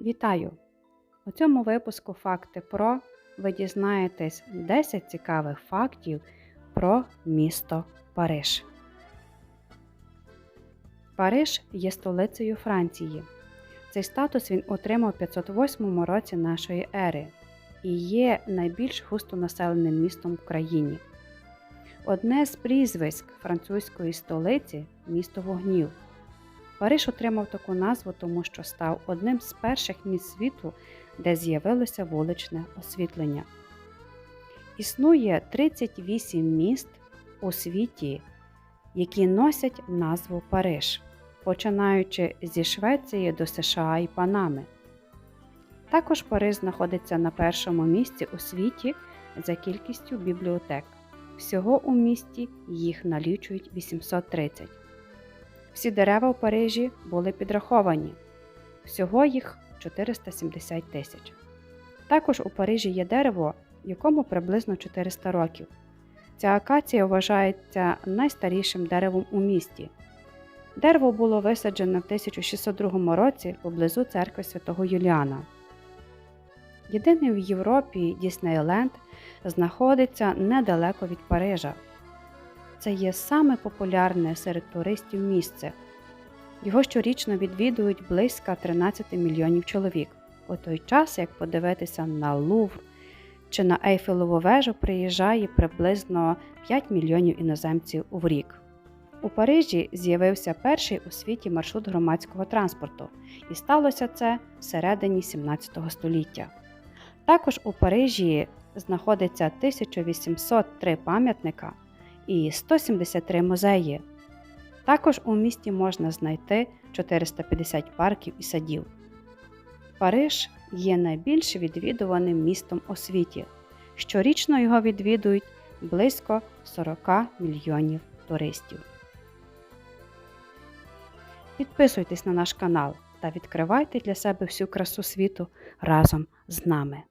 Вітаю! У цьому випуску Факти Про ви дізнаєтесь 10 цікавих фактів про місто Париж. Париж є столицею Франції. Цей статус він отримав у 508 році нашої ери і є найбільш густонаселеним містом в країні. Одне з прізвиськ французької столиці місто вогнів. Париж отримав таку назву, тому що став одним з перших міст світу, де з'явилося вуличне освітлення. Існує 38 міст у світі, які носять назву Париж, починаючи зі Швеції до США і Панами. Також Париж знаходиться на першому місці у світі за кількістю бібліотек. Всього у місті їх налічують 830. Всі дерева в Парижі були підраховані. Всього їх 470 тисяч. Також у Парижі є дерево, якому приблизно 400 років. Ця акація вважається найстарішим деревом у місті. Дерево було висаджено в 1602 році поблизу церкви святого Юліана. Єдиний в Європі Діснейленд знаходиться недалеко від Парижа. Це є саме популярне серед туристів місце. Його щорічно відвідують близько 13 мільйонів чоловік. У той час, як подивитися на Лувр чи на Ейфелеву вежу, приїжджає приблизно 5 мільйонів іноземців у рік. У Парижі з'явився перший у світі маршрут громадського транспорту, і сталося це всередині 17 століття. Також у Парижі знаходиться 1803 пам'ятника і 173 музеї. Також у місті можна знайти 450 парків і садів. Париж є найбільш відвідуваним містом у світі. Щорічно його відвідують близько 40 мільйонів туристів. Підписуйтесь на наш канал та відкривайте для себе всю красу світу разом з нами.